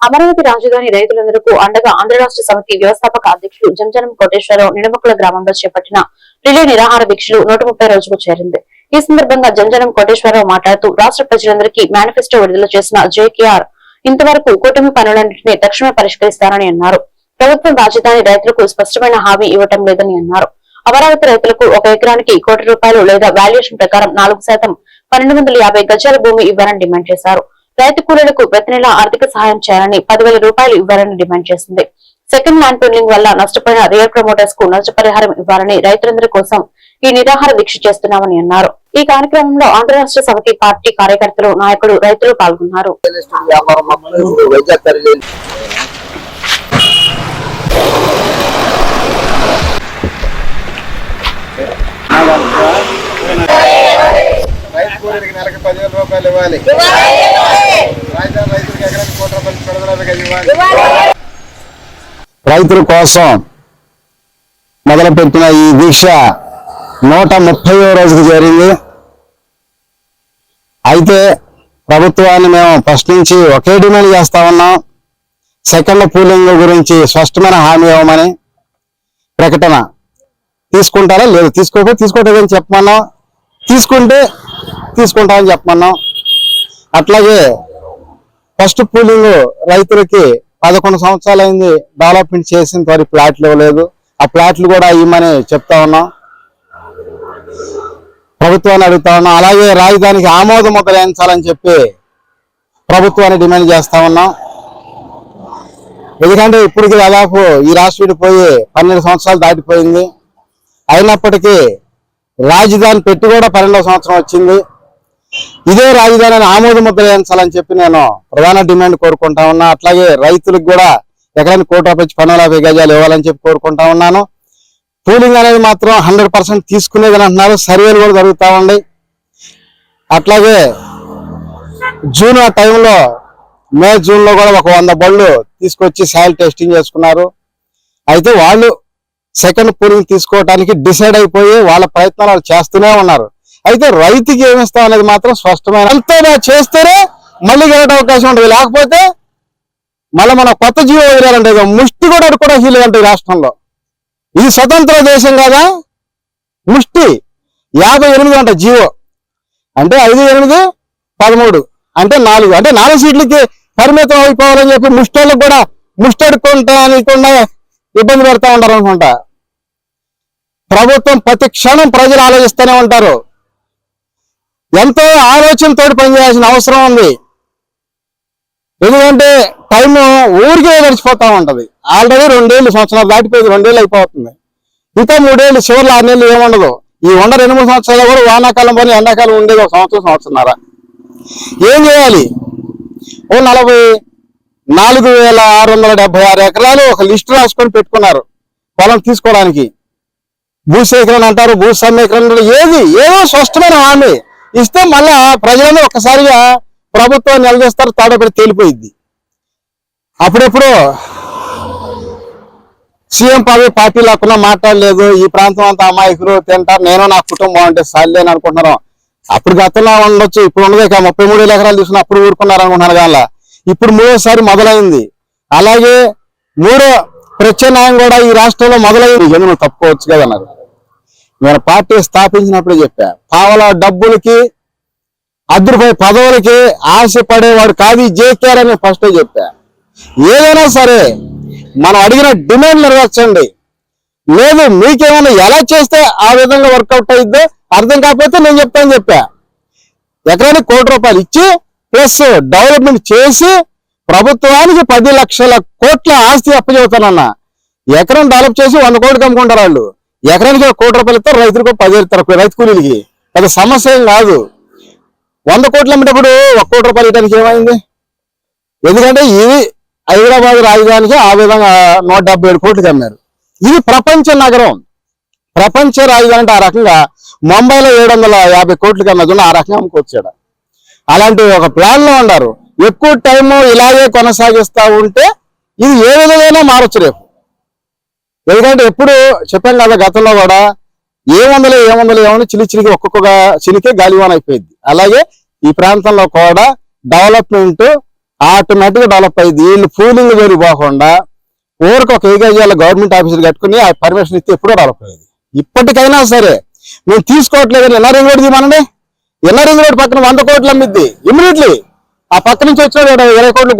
అమరావతి రాజధాని రైతులందరకు అండగా ఆంధ్ర రాష్ట్ర సమితి వ్యవస్థాపక అధ్యక్షులు జంజనం కోటేశ్వరరావు నిడమకుల గ్రామంలో చేపట్టిన రిలే నిరాహార దీక్షలు నూట ముప్పై రోజుకు చేరింది. ఈ సందర్భంగా జంజనం కోటేశ్వరరావు మాట్లాడుతూ రాష్ట్ర ప్రజలందరికీ మేనిఫెస్టో విడుదల చేసిన జేకేఆర్ ఇంతవరకు కూటమి పనులన్నింటినీ తక్షణమే పరిష్కరిస్తారని అన్నారు. ప్రభుత్వం రాజధాని రైతులకు స్పష్టమైన హామీ ఇవ్వటం లేదని అన్నారు. అమరావతి రైతులకు ఒక ఎకరానికి కోటి రూపాయలు లేదా వాల్యుయేషన్ ప్రకారం నాలుగు శాతం పన్నెండు వందల యాభై గజాల భూమి ఇవ్వాలని డిమాండ్ చేశారు. రైతు కూలీలకు ప్రతి నెల ఆర్థిక సహాయం చేయాలని పదివేల రూపాయలు ఇవ్వాలని డిమాండ్ చేసింది. సెకండ్ ల్యాండ్ టూలింగ్ వల్ల నష్టపోయిన రియల్ ప్రమోటర్స్కు నష్టపరిహారం ఇవ్వాలని రైతులందరి కోసం ఈ నిరాహార దీక్ష చేస్తున్నామని అన్నారు. ఈ కార్యక్రమంలో ఆంధ్ర రాష్ట్ర సమితి పార్టీ కార్యకర్తలు నాయకులు రైతులు పాల్గొన్నారు. రూపాయలు ఇవ్వాలి వైజాగ్ ఖరీదు రైతు కూలీకి నెలకు పదివేల రూపాయలు ఇవ్వాలి రాజధాని రైతులకు ఎకరానికి కోటి రూపాయలు పెడదలకు ఇవ్వాలి రైతుల కోసం మొదలుపెట్టిన ఈ దీక్ష నూట ముప్పై రోజుకు జరిగింది అయితే ప్రభుత్వాన్ని మేము ఫస్ట్ నుంచి ఒకే డిమాండ్ చేస్తా ఉన్నాం. సెకండ్ పూలింగ్ గురించి స్పష్టమైన హామీ ఇవ్వమని ప్రకటన. తీసుకుంటారా? లేదు తీసుకోకపోతే తీసుకోవట్లేదని చెప్పమన్నాం. తీసుకుంటే తీసుకుంటామని చెప్పమన్నాం. అట్లాగే ఫస్ట్ పూలింగ్ రైతులకి పదకొండు సంవత్సరాలు అయింది డెవలప్మెంట్ చేసిన వారి ప్లాట్లు ఇవ్వలేదు. ఆ ప్లాట్లు కూడా ఇవ్వమని చెప్తా ఉన్నాం. ప్రభుత్వాన్ని అడుగుతా ఉన్నాం. అలాగే రాజధానికి ఆమోద ముద్ర వేయించాలని చెప్పి ప్రభుత్వాన్ని డిమాండ్ చేస్తా ఉన్నాం. ఎందుకంటే ఇప్పటికి దాదాపు ఈ రాష్ట్రం విడిపోయి పన్నెండు సంవత్సరాలు దాటిపోయింది. అయినప్పటికీ రాజధాని పెట్టి కూడా పన్నెండవ సంవత్సరం వచ్చింది. ఇదే రాజధానిని ఆమోద ముద్ర వేయించాలని చెప్పి నేను ప్రధాన డిమాండ్ కోరుకుంటా ఉన్నా. అట్లాగే రైతులకు కూడా ఎకరానికి కోటి రూపాయలు పన్నెండు యాభై గజాలు ఇవ్వాలని చెప్పి కోరుకుంటా ఉన్నాను. పూలింగ్ అనేది మాత్రం హండ్రెడ్ పర్సెంట్ తీసుకునేదని అంటున్నారు. సర్వేలు కూడా జరుగుతా ఉన్నాయి. అట్లాగే జూన్ ఆ టైంలో మే జూన్లో కూడా ఒక వంద బళ్ళు తీసుకొచ్చి సాయిల్ టెస్టింగ్ చేసుకున్నారు. అయితే వాళ్ళు సెకండ్ పూలింగ్ తీసుకోవడానికి డిసైడ్ అయిపోయి వాళ్ళ ప్రయత్నాలు వాళ్ళు చేస్తూనే ఉన్నారు. అయితే రైతుకి ఏమిస్తాం అనేది మాత్రం స్పష్టమైన అంతేనా చేస్తేనే మళ్ళీ గెలట అవకాశం ఉంటుంది. లేకపోతే మళ్ళీ మన కొత్త జీవో వదిలేరంటే ముష్టి కూడా కూడా హీలేదంట రాష్ట్రంలో. ఇది స్వతంత్ర దేశం కదా? ముష్టి. యాభై ఎనిమిది అంట జీవో. అంటే ఐదు ఎనిమిది పదమూడు. అంటే నాలుగు. అంటే నాలుగు సీట్లకి పరిమితం అయిపోవాలని చెప్పి ముష్టోళ్ళకి కూడా ముష్టడుకుంటా అనుకుండా ఇబ్బంది పెడతా ఉంటారు అనుకుంటా ప్రభుత్వం ప్రతి క్షణం ప్రజలు ఆలోచిస్తూనే ఉంటారు. ఎంతో ఆలోచనతో పనిచేయాల్సిన అవసరం ఉంది. ఎందుకంటే టైం ఊరికే గడిచిపోతూ ఉంటుంది. ఆల్రెడీ రెండేళ్ళు సంవత్సరాలు దాటిపోయింది రెండేళ్ళు అయిపోతుంది. ఇంకా మూడేళ్ళు చివరి ఆరు నెలలు ఏముండదు. ఈ వంద రెండు మూడు సంవత్సరాలు కూడా వానాకాలం పని ఎండాకాలం ఉండేది ఒక సంవత్సరం సంవత్సరంన్నర. ఏం చేయాలి? ఓ నలభై నాలుగు వేల ఆరు వందల డెబ్బై ఆరు ఎకరాలు ఒక లిస్ట్ రాసుకొని పెట్టుకున్నారు పొలం తీసుకోవడానికి. భూసేకరణ అంటారు భూ సమీకరణ ఏది? ఏదో స్పష్టమైన హామీ. ఇస్తే మళ్ళా ప్రజలను ఒక్కసారిగా ప్రభుత్వం నిలదీస్తారు తాడపడి తేలిపోయింది అప్పుడెప్పుడు సీఎం పదవి పార్టీ లేకుండా మాట్లాడలేదు ఈ ప్రాంతం అంతా అమాయకులు తింటారు నేను నా కుటుంబం అంటే సాలేని అనుకుంటున్నాను అప్పుడు గతంలో ఉండొచ్చు ఇప్పుడు ఉండదు ఇక ముప్పై మూడు ఎకరాలు తీసుకుని అప్పుడు ఊరుకున్నారు అనుకుంటున్నారు కానీ ఇప్పుడు మూడోసారి మొదలైంది. అలాగే మూడో ప్రత్యామ్నాయం కూడా ఈ రాష్ట్రంలో మొదలైంది. ఎందుకు తప్పుకోవచ్చు కదా అన్నారు నేను పార్టీ స్థాపించినప్పుడు చెప్పా. పావల డబ్బులకి అద్దరిపై పదవులకి ఆశపడేవాడు కాదు ఈ జేకేఆర్ అని ఫస్ట్ చెప్పా. ఏదైనా సరే మనం అడిగిన డిమాండ్ నెరవేర్చండి లేదు మీకేమైనా ఎలా చేస్తే ఆ విధంగా వర్కౌట్ అయిద్దో అర్థం కాకపోతే నేను చెప్తాను చెప్పా. ఎకరానికి కోటి రూపాయలు ఇచ్చి ప్లస్ డెవలప్మెంట్ చేసి ప్రభుత్వానికి పది లక్షల కోట్ల ఆస్తి అప్పచెబుతానన్నా. ఎకరం డెవలప్ చేసి వంద కోట్లు కమ్ముకుంటారు వాళ్ళు. ఎకరానికి ఒక కోటి రూపాయలు ఇస్తారు రైతులకు పదివేలు ఇస్తారు రైతు కూలీలకి. పెద్ద సమస్య ఏం కాదు. వంద కోట్లు అమ్మేటప్పుడు ఒక కోటి రూపాయలు ఇవ్వడానికి ఏమైంది? ఎందుకంటే ఇది హైదరాబాద్ రాజధానికి ఆ విధంగా నూట డెబ్బై ఏడు కోట్లకి అమ్మారు ఇది ప్రపంచ నగరం. ప్రపంచ రాజధాని అంటే ఆ రకంగా ముంబైలో ఏడు వందల యాభై కోట్లకి అన్నది ఆ రకంగా అమ్ముకొచ్చాడు. అలాంటి ఒక ప్లాన్లో ఉన్నారు. ఎక్కువ టైం ఇలాగే కొనసాగిస్తా ఉంటే ఇది ఏ విధంగా మారొచ్చు రేపు. ఎందుకంటే ఎప్పుడు చెప్పాం కదా గతంలో కూడా ఏ వందలు ఏ వందలు ఏమని చిలి చిలికి ఒక్కొక్క చిలికే గాలివాన్ అయిపోయింది అలాగే ఈ ప్రాంతంలో కూడా డెవలప్మెంట్ ఆటోమేటిక్గా డెవలప్ అయింది. వీళ్ళు ఫూలింగ్ వేరు పోకుండా ఊరికి ఒక ఏగేజీల గవర్నమెంట్ ఆఫీసులు కట్టుకుని ఆ పర్మిషన్ ఇస్తే ఎప్పుడో డెవలప్ అయ్యేది. ఇప్పటికైనా సరే మేము తీసుకోవట్లేదు ఎలా రింగ్ రోడ్ తీయమనండి. ఎలా రింగ్ రోడ్ పక్కన వంద కోట్లు అమ్మిద్ది. ఇమీడియట్లీ ఆ పక్క నుంచి వచ్చిన ఇరవై కోట్లు